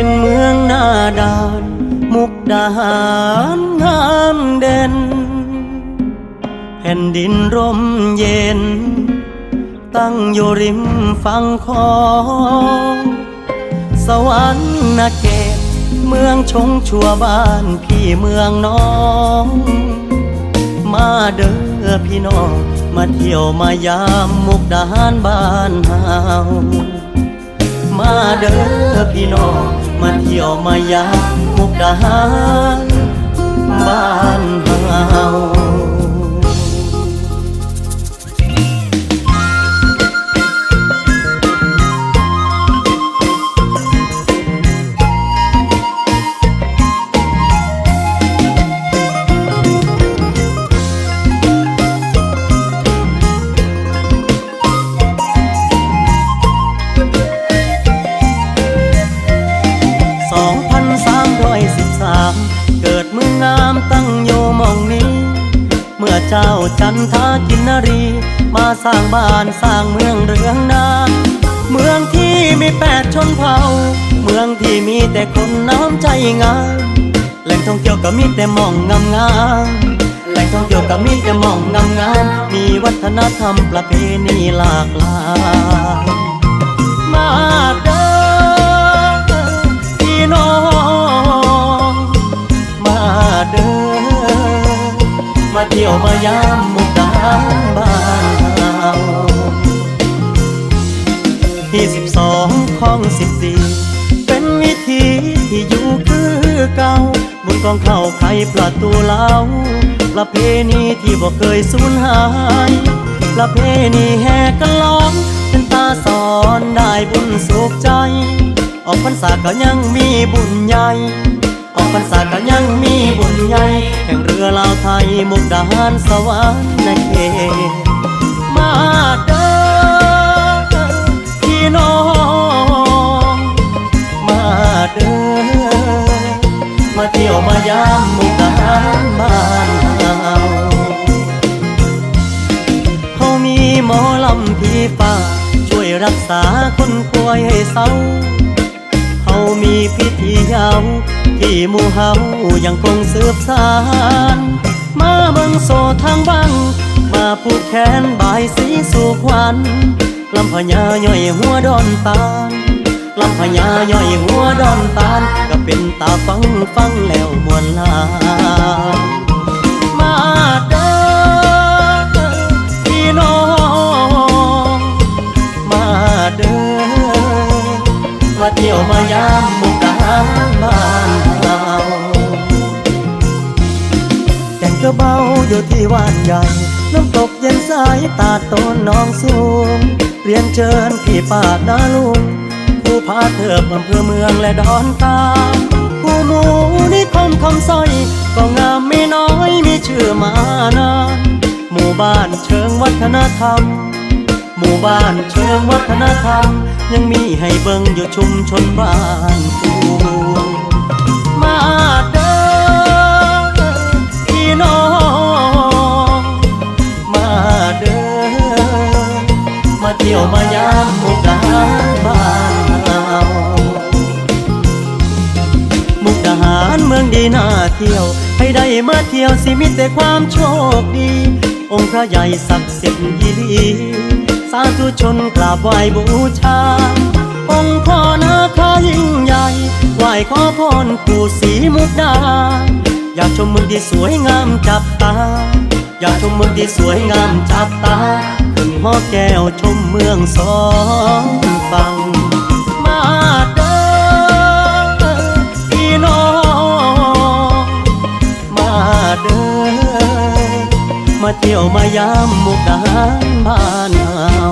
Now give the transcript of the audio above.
เป็นเมืองหน้าด่าน มุกดาหารงามเด่น แผ่นดินร่มเย็น ตั้งอยู่ริมฝั่งคลองสวรรค์เกตเมืองชงชัวบ้านพี่เมืองน้อง มาเด้อพี่น้อง มาเที่ยวมายามมุกดาหารบ้านเฮามาเด้อพี่น้อง มาเที่ยวมายามมุกดาหารบ้าน เกิดเมืองงามตั้งอยู่หมองนี้ เมื่อเจ้าจันทากินนรี มาสร้างบ้านสร้างเมืองเรืองนา เมืองที่มีแปดชนเผ่า เมืองที่มีแต่คนน้ำใจงามแหล่งท่องเที่ยวก็มีแต่มองงามงามแหล่งท่องเที่ยวก็มีแต่มองงามงามมีวัฒนธรรมประเพณีหลากหลายมา เที่ยวมายามมุกดาบ้านเฮาที่สิบสองของสิบสี่เป็นวิธีที่อยู่คือเก่าบุญกองเข้าไขประตูเล้าประเพณีที่บ่เคยสูญหาย ประเพณีแห่กันล้อมเป็นตาสอนได้บุญสุขใจ ออกพรรษาก็ยังมีบุญใหญ่ ออกพรรษาก็ยังมีบุญใหญ่แข่งเรือลาวไทยมุกดาหารสวรรค์ในเขตมาเด้อพี่น้องมาเด้อมาเที่ยวมายามมุกดาหารบ้านเฮาเขามีหมอลำพี่ฟ้าช่วยรักษาคนป่วยให้เศร้าเขามีพิธียาว ที่มู่เฮายังคงสืบสาน มาเบิ่งโซทางบัง มาผูกแขนบายสีสู่ขวัญลำพญาย่อยหัวดอนตาลลำพญาย่อยหัวดอนตาลก็เป็นตาฟังฟังแล้วมวนลามาเด้อพี่น้องมาเด้อมาเที่ยวมายามมุ ก่งกระเบาอยู่ที่วานใหญ่ น้ำตกเย็นสายตาดโตนน้องสูง เรียนเชิญพี่ป้านาลุง ผู้พาเถิบอำเภอเมืองและดอนตาผู้หมูนิคมคำสร้อย ก็งามไม่น้อยมีชื่อมานานหมู่บ้านเชิงวัฒนธรรม หมู่บ้านเชิงวัฒนธรรม ยังมีให้เบิ่งอยู่ชุมชนบ้านกู มาเที่ยวมายามมุกดาหารบ้านเฮามุกดาหารเมืองดีน่าเที่ยว ให้ได้มาเที่ยวสิมีแต่ความโชคดี องค์พระใหญ่ศักดิ์สิทธิ์ยีดีสาธุชนกราบไหว้บูชา องค์พ่อนาคายิ่งใหญ่ไหว้ขอพรปู่ศรีมุกดา อยากชมเมืองที่สวยงามจับตา อยากชมเมืองที่สวยงามจับตา อแก้วชมเมืองสองฝั่งมาเด้อพี่น้องมาเด้อมาเที่ยวมายามมุกดาหารบ้านเฮา